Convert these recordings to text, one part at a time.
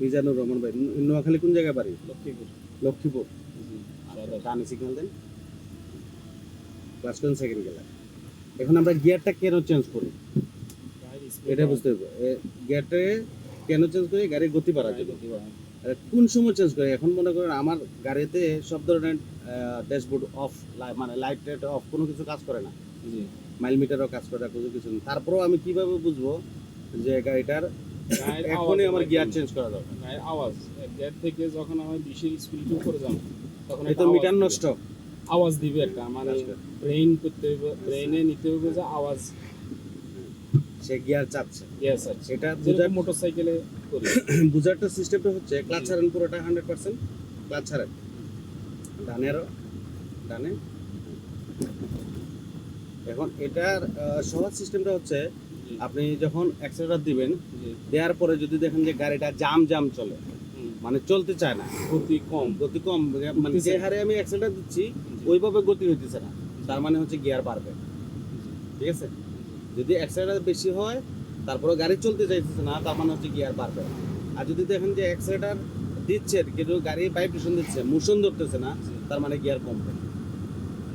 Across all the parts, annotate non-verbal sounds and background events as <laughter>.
মিজানুর রহমান ভাই নোয়াখালী কোন জায়গায় বাড়ি? লক্ষ্মীপুর। লক্ষ্মীপুর। জি আচ্ছা, ডানে সিগন্যাল দেন। ক্লাস কোন সেকেন্ড গেলা এখন আমরা গিয়ারটা কেন চেঞ্জ করি? এটা বুঝতে হবে। গিয়ারটা কেন চেঞ্জ করি? গাড়ির গতি বাড়ার জন্য। কোন সময় চেঞ্জ করি? এখন মনে করেন আমার গাড়িতে সব ধরনের ড্যাশবোর্ড অফ মানে লাইট টাইট অফ কোনো কিছু কাজ করে না। মাইল মিটারও কাজ করে না কোনো কিছু তারপরেও আমি কীভাবে বুঝব যে গাড়িটার এখনই আমার গিয়ার চেঞ্জ করা দরকার। গাড়ির আওয়াজ। গেট থেকে যখন আমি বিশের স্পিড উপরে যাব তখন তো মিটার নষ্ট। আওয়াজ দিবে একটা মানে। ব্রেইন করতে হবে ব্রেইনে নিতে হবে যে আওয়াজ। সে গিয়ার ইয়েস আছে এটা যেরকম বুঝার মোটরসাইকেলে করি। <clears throat> বুঝারটা সিস্টেমটা হচ্ছে ক্লাচ ছাড়েন পুরোটা হান্ড্রেড পার্সেন্ট ক্লাচ ছাড়েন। ডানেরও ডানে। এখন এটার সহজ সিস্টেমটা হচ্ছে আপনি যখন অ্যাক্সেলেটার দিবেন দেওয়ার পরে যদি দেখেন যে গাড়িটা জাম জাম চলে মানে চলতে চায় না। গতি কম। গতি কম মানে যে হারে আমি অ্যাক্সেলেটার দিচ্ছি ওইভাবে গতি হইতেছে না। তার মানে হচ্ছে গিয়ার বাড়বে। ঠিক আছে? যদি অ্যাক্সেলেটার বেশি হয় তারপরে গাড়ি চলতে চাইতেছে না তার মানে হচ্ছে গিয়ার বাড়বে আর যদি দেখেন যে অ্যাক্সেলেটার দিচ্ছে কিন্তু গাড়ি ভাইব্রেশন দিচ্ছে মোশন ধরতেছে না তার মানে গিয়ার কমবে।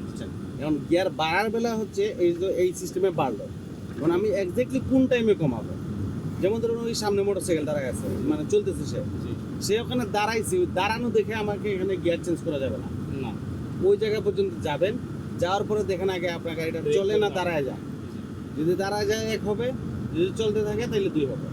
বুঝছেন? এখন গিয়ার বাড়ার বেলা হচ্ছে এই যে এই সিস্টেমে বাড়লো। এখন আমি এক্স্যাক্টলি কোন টাইমে কমাবো? যেমন ধরুন ওই সামনে মোটরসাইকেল দাঁড়ায় আছে মানে চলতেছে সে। সে ওখানে দাঁড়াইছে দাঁড়ানো দেখে আমাকে এখানে গিয়ার চেঞ্জ করা যাবে না। না। ওই জায়গা পর্যন্ত যাবেন যাওয়ার পরে দেখেন আগে আপনার গাড়িটা চলে না দাঁড়ায় যায়। যদি দাঁড়ায় যায় এক হবে যদি চলতে থাকে তাহলে দুই হবে।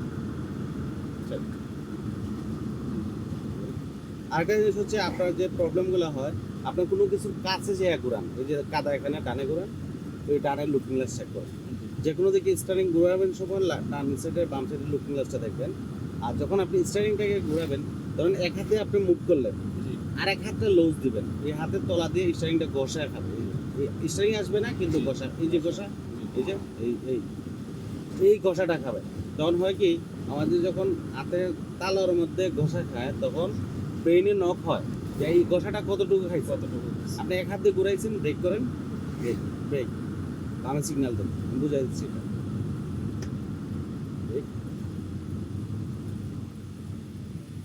আরেকটা জিনিস হচ্ছে আপনার যে প্রবলেমগুলো হয় আপনার কোনো কিছুর কাছে যে ঘুরান। ওই যে কাদা এখানে ডানে ঘুরান ওই ডানের লুকিং গ্লাস চেক করেন। যে কোনো দিকে স্টারিং ঘুরাবেন সময় ডান সাইডে বাম সাইডে লুকিং গ্লাসটা দেখবেন। আর যখন আপনি স্টারিংটাকে ঘুরাবেন ধরেন এক হাতে আপনি মুভ করলেন আর এক হাতে লোজ দিবেন। এই হাতের তলা দিয়ে স্টারিংটা ঘষা খাবে স্টারিং আসবে না কিন্তু ঘষা এই যে ঘষা এই যে এই এই। এই ঘষাটা খাবে তখন হয় কি আমাদের যখন হাতের তালার মধ্যে ঘষা খায় তখন ব্রেইনে নক হয়। যে এই ঘষাটা কতটুকু খাইছে কতটুকু আপনি এক হাত দিয়ে ঘুরাইছেন ব্রেক করেন ব্রেক ব্রেক বামে সিগন্যাল দেন আমি বুঝাই দিচ্ছি এটা।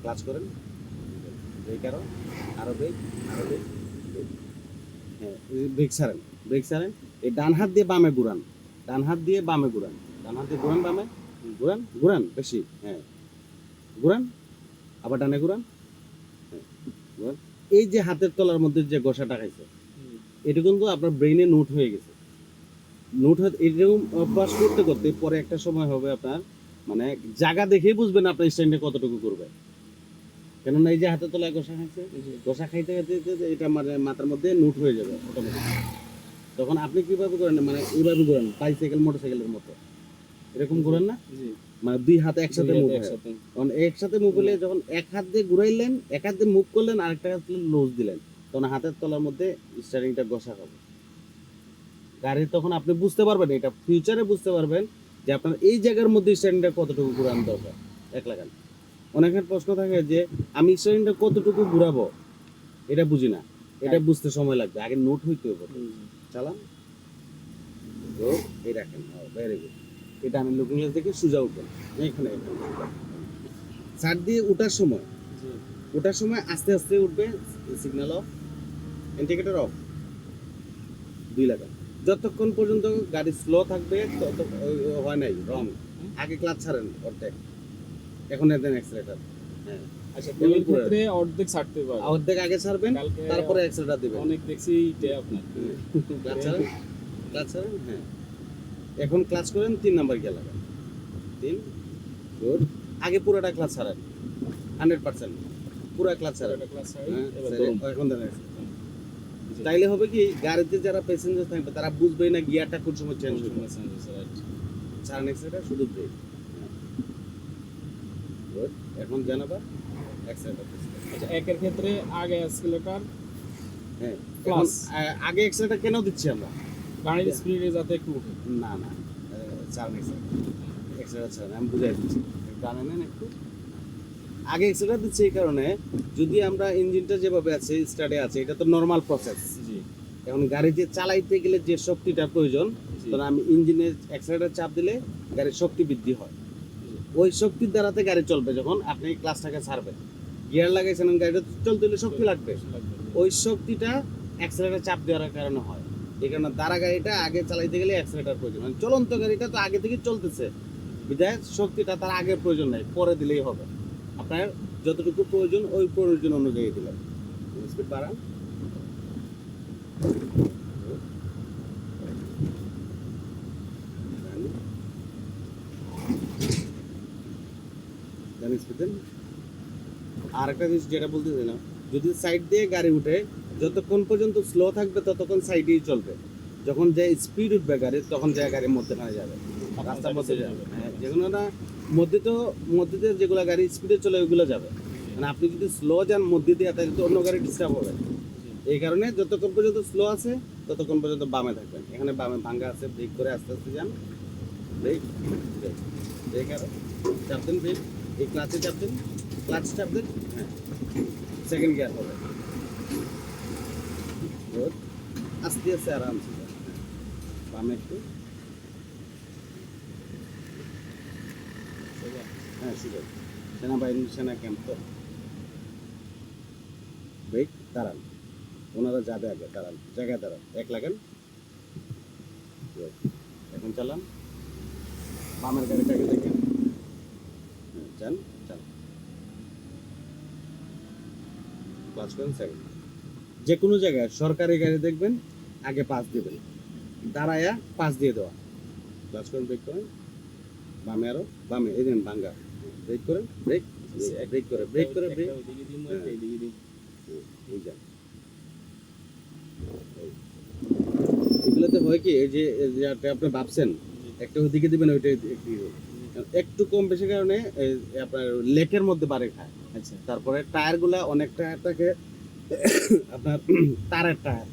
ক্লাচ করেন। ব্রেক আরও। আরও ব্রেক আরও ব্রেক। হ্যাঁ ব্রেক ছাড়েন। ব্রেক ছাড়েন। এই ডান হাত দিয়ে বামে ঘুরান। ডান হাত দিয়ে বামে ঘুরান। ডান হাত দিয়ে ঘুরান বামে। ঘুরান ঘুরান বেশি। হ্যাঁ। ঘুরান। আবার ডানে ঘুরান। হ্যাঁ এই যে হাতের তলার মধ্যে যে গোসাটা খাইছে এটা কিন্তু আপনার ব্রেইনে নোট হয়ে গেছে। নোট এরকম অভ্যাস করতে করতে পরে একটা সময় হবে আপনার মানে জায়গা দেখেই বুঝবেন আপনার স্ট্যান্ডে কতটুকু করবে। কেননা এই যে হাতে তলায় গোসা খাইছে গোসা খাইতে খাইতে এটা মানে মাথার মধ্যে নোট হয়ে যাবে অটোমেটিক তখন আপনি কীভাবে করেন মানে এইভাবে করেন বাইসাইকেল মোটরসাইকেলের মতো। এরকম করেন না? মানে দুই হাত একসাথে মুভ একসাথে। তখন একসাথে মুভ হলে যখন এক হাত দিয়ে ঘুরাইলেন এক হাত দিয়ে মুভ করলেন আরেকটা হাত লোজ দিলেন। তখন হাতের তলার মধ্যে স্টারিংটা ঘষা খাবে গাড়ির তখন আপনি বুঝতে পারবেন এটা ফিউচারে বুঝতে পারবেন যে আপনার এই জায়গার মধ্যে স্টারিংটা কতটুকু ঘুরানো দরকার। এক লাগান। অনেকের প্রশ্ন থাকে যে আমি স্টারিংটা কতটুকু ঘুরাবো? এটা বুঝি না। এটা বুঝতে সময় লাগবে। আগে নোট হইতে হবে। চালান. এই রাখেন। ভেরি গুড এটা আমি লুকিং গ্লাস দেখে সোজা উঠবেন এখানে সাইড দিয়ে ওঠার সময় ওঠার সময় আস্তে আস্তে উঠবে সিগন্যাল অফ ইন্ডিকেটর অফ দুই লাগান। যতক্ষণ পর্যন্ত গাড়ি স্লো থাকবে তত হয় নাই রং আগে ক্লাচ ছাড়েন অর্ধেক। এখন দেন অ্যাক্সিলেটার হ্যাঁ। আচ্ছা ক্ষেত্রে অর্ধেক ছাড়তে অর্ধেক আগে ছাড়বেন তারপরে অ্যাক্সিলেটার দিবেন। অনেক দেখছি আপনার। ক্লাচ ছাড়েন? ক্লাচ ছাড়েন? হ্যাঁ। এখন ক্লাচ করেন তিন নাম্বার গিয়ে লাগান। তিন গুড আগে পুরোটা ক্লাচ ছাড়েন। হান্ড্রেড পার্সেন্ট পুরো ক্লাচ ছাড়েন। ক্লাস ছাড়ি, হ্যাঁ। এখন দেন। তাইলে হবে কি গাড়িতে যারা প্যাসেঞ্জার থাকবে তারা বুঝবে না গিয়ারটা কোন সময় চেঞ্জ হবে. ছাড়েন এক্সেলেটার শুধু ব্রেক এখন জানাবা এক্সেলেটার আচ্ছা একের ক্ষেত্রে আগে অ্যাক্সিলারেটর হ্যাঁ আ- আগে এক্সেলেটার কেন দিচ্ছি আমরা? গাড়ির স্পিডে যাতে একটু উঠে। না না চার এক্সট্রা ছাড়েন আমি বুঝাই দিচ্ছি। টানে নেন একটু। আগে এক্সট্রা দিচ্ছি এই কারণে যদি আমরা ইঞ্জিনটা যেভাবে আছে স্টার্টে আছে এটা তো নর্মাল প্রসেস জি। এখন গাড়ি যে চালাইতে গেলে যে শক্তিটা প্রয়োজন তখন আমি ইঞ্জিনের এক্সট্রাটার চাপ দিলে গাড়ির শক্তি বৃদ্ধি হয়। ওই শক্তির দ্বারাতে গাড়ি চলবে যখন আপনি ক্লাসটাকে ছাড়বেন। গিয়ার লাগাইছেন গাড়িটা চলতে হলে শক্তি লাগবে। ওই শক্তিটা অ্যাক্সেলেটার চাপ দেওয়ার কারণে হয়। এই কারণে দাঁড়া গাড়িটা আগে চালাইতে গেলে অ্যাক্সেলেটার প্রয়োজন। মানে চলন্ত গাড়িটা তো আগে থেকে চলতেছে। বিধায় শক্তিটা তার আগে প্রয়োজন নাই পরে দিলেই হবে। আপনার যতটুকু প্রয়োজন ওই প্রয়োজন অনুযায়ী দিলেন স্পিড বাড়ান আর একটা জিনিস যেটা বলতেছিলাম যদি সাইড দিয়ে গাড়ি উঠে যতক্ষণ পর্যন্ত স্লো থাকবে ততক্ষণ সাইডেই চলবে। যখন যে স্পিড উঠবে গাড়ি তখন যে গাড়ির মধ্যেখানে যাবে। রাস্তার মধ্যে যাবে। হ্যাঁ যেগুলো না মধ্যে তো, মধ্যে দিয়ে যেগুলো গাড়ি স্পিডে চলে, ওইগুলো যাবে। মানে আপনি যদি স্লো যান মধ্যে দিয়ে, তাহলে তো অন্য গাড়ি ডিস্টার্ব হবে। এই কারণে যতক্ষণ পর্যন্ত স্লো আছে, ততক্ষণ পর্যন্ত বামে থাকবেন। এখানে বামে ভাঙ্গা আছে ব্রেক করে আস্তে আস্তে যান। ব্রেক ব্রেক ব্রেক আরও। চাপ ব্রেক এই ক্লাচে চাপ দেন। ক্লাচ চাপ দেন হ্যাঁ। সেকেন্ড গিয়ার হবে. আস্তে আস্তে আরামসে। বামে একটু। হ্যাঁ সুযোগ সেনাবাহিনী সেনা ক্যাম্প তো। ব্রেক দাঁড়ান। ওনারা যাবে আগে দাঁড়ান। জায়গায় দাঁড়ান। এক লাগান. এখন চালান। বামের গাড়িটাকে দেখেন। হ্যাঁ, যান চালান ক্লাস করেন সেকেন্ড যে কোনো জায়গায় সরকারি গাড়ি দেখবেন আগে পাস দিবেন। দাঁড়ায়া পাস দিয়ে দেওয়া। ক্লাস করেন ব্রেক করেন। বামে আরও বামে এই দেন ভাঙ্গা ব্রেক করে ব্রেক ব্রেক করে ব্রেক করে ব্রেক এগুলোতে হয় কি যে একটা আপনি ভাবছেন একটা ওইদিকে দিবেন ওইটা একটু কম বেশি কারণে আপনার লেকের মধ্যে বাড়ি খায়। আচ্ছা। তারপরে টায়ারগুলা অনেক টায়ার থাকে আপনার তারের টায়ার।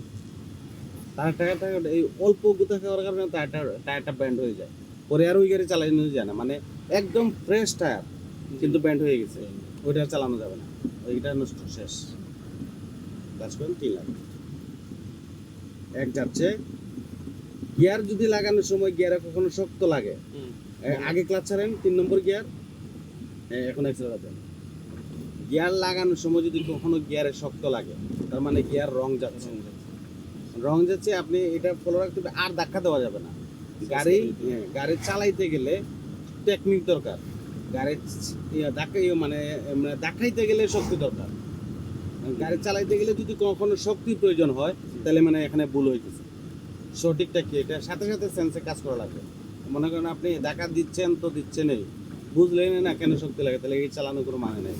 তারের টায়ারটা এই অল্প গুতা খাওয়ার কারণে টায়ারটা টায়ারটা ব্যান্ড হয়ে যায়। পরে আর ওই গাড়ি চালানো যায় না। মানে একদম ফ্রেশ টায়ার কিন্তু ব্যান্ড হয়ে গেছে। ওইটা চালানো যাবে না। ওইটা নষ্ট শেষ। কাজ করেন তিন লাখ। এক যাচ্ছে গিয়ার যদি লাগানোর সময় গিয়ারে কখনো শক্ত লাগে আগে ক্লাচ ছাড়েন তিন নম্বর গিয়ার এখন এক্সেলার দেন। গিয়ার লাগানোর সময় যদি কখনো গিয়ারে শক্ত লাগে তার মানে গিয়ার রং যাচ্ছে। রং যাচ্ছে। আপনি এটা ফলো রাখতে আর ধাক্কা দেওয়া যাবে না। গাড়ি হ্যাঁ, গাড়ি চালাইতে গেলে টেকনিক দরকার। গাড়ি ইয়ে, ধাক্কা ইয়ে মানে মানে দেখাইতে গেলে শক্তি দরকার। গাড়ি চালাইতে গেলে যদি কখনো শক্তির প্রয়োজন হয় তাহলে মানে এখানে ভুল হইতেছে। সঠিকটা কি এটা? সাথে সাথে সেন্সে কাজ করা লাগবে মনে করেন আপনি দেখা দিচ্ছেন তো দিচ্ছেনই। বুঝলেন না কেন শক্তি লাগে তাহলে এই চালানোর কোনো মানে নেই।